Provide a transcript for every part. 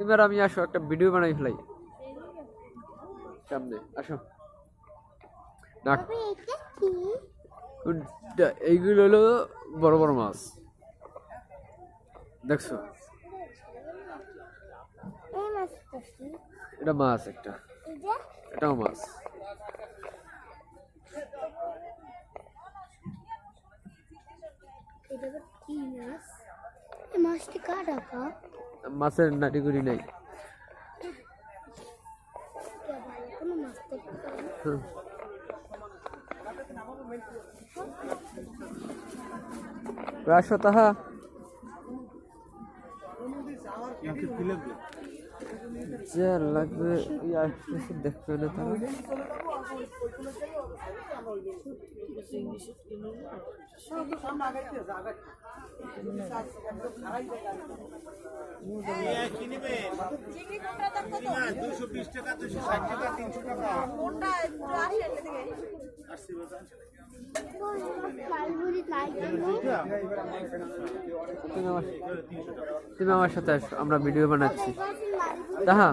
আর আমি আসো একটা ভিডিও বানাই ফেলাই। সামনে আসো। এইগুলো হলো বড় বড় মাছ। দেখছ? এটা মাছ একটা। এটা? এটাও মাছ। এটা কি মাছ? মাছটি রাখা মাছের নাটিগুড়ি নাই। কোনো মাছ দেখতে পাই না। হুম। আসো তাহা যা লাগবে ওই আসতেছে দেখবে না তারা লালগুড়ি লালগুড়ি তুমি আমার সাথে আসো, আমরা ভিডিও বানাচ্ছি। তাহা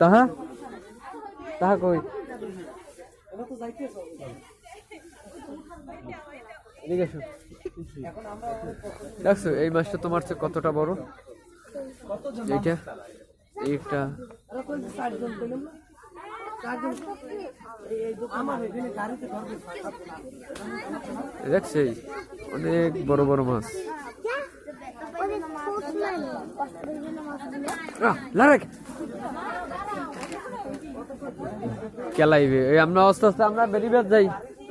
তাহা তাহা কই? দেখছ, এই মাছটা তোমার চেয়ে কতটা বড়? এইটা এইটা। দেখছে অনেক বড় বড় মাছ। কেলাইবে। আমরা আস্তে আস্তে, আমরা বেরিয়ে যাই।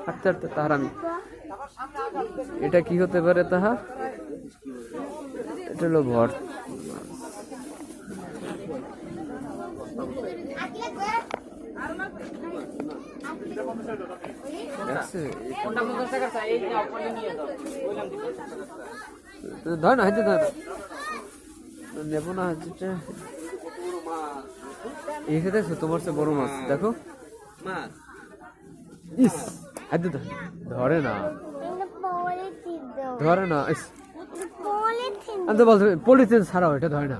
হাঁটতে হাঁটতে আমি। এটা কি হতে পারে তাহা এটা হলো ভর? ধর না হাতে ধর। না হাতে এসে তোমার সে বড় মাছ, দেখো। ইস হাতে ধর। না। ধরে না, ইস। আমি তো বলছি পলিথিন ছাড়াও, এটা ধরে না।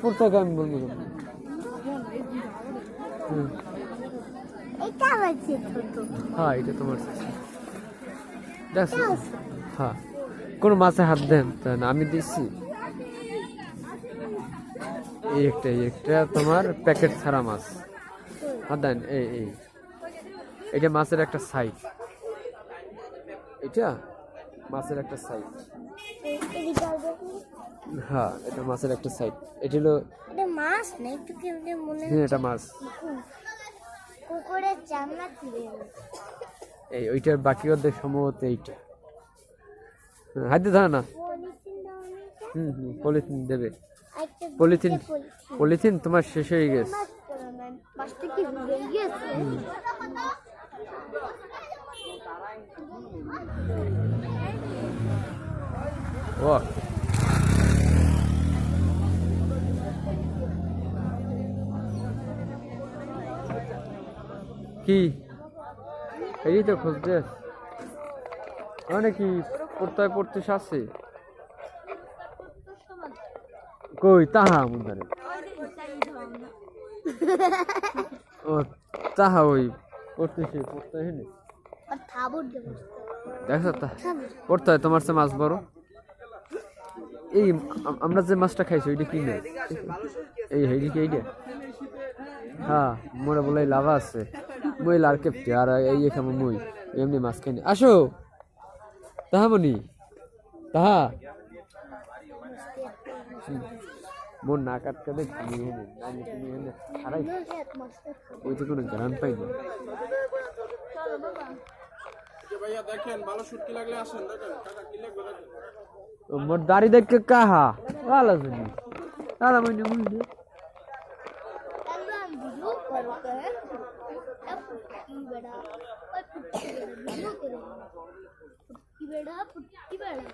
প্রত্যেকে আমি বলব এটা আছে ছোট। হ্যাঁ এটা তোমার দেখছ হ্যাঁ। কোন মাছে হাত দেন না আমি দিচ্ছি এই একটা এই একটা তোমার প্যাকেট ছাড়া মাছ। হাত দেন এই এই। এটা মাছের একটা সাইজ এটা মাছের একটা সাইজ হ্যাঁ এটা মাছের একটা সাইড এটা হলো মাছ? না একটু কেমনে মনে হ্যাঁ এটা মাছ। কুকুরের চামড়া ছিঁড়ে এই ওইটার বাকি অর্ধেক সম্ভবত এইটা। হাত ধরে না? হুম হুম পলিথিন দেবে। Polythene polythene. তোমার শেষ হয়ে গেছে। ও কি এই তো খুঁজতে মানে কি পড়তে পড়তে আছে কই তাহা মুদারে ও তাহা ওই পড়তেছে পড়তে হেনে আর থাবর দেখো তা পড়তে হয় তোমার চেয়ে মাছ বড় এই আমরা যে মাছটা খাইছি ওইটা কি মাছ এই হেডি কি এইটা হ্যাঁ মোরা বলে লাভা আছে। মই লাল কেপটি, আর এই মই, এমনি মাছ খাইনি। আসো! তাহা মনি, তাহা। মোর না কাটতে দেখ হারাই ওই তো কোনো লাগবে দেখেন ও, মোর দাড়ি দেখে কাহা? ভালো মুনি একদম ভিডিও করো করে পুটকি বেড়া ওই পুটকি বেড়া ভিডিও করে পুটকি বেড়া পুটকি বেড়া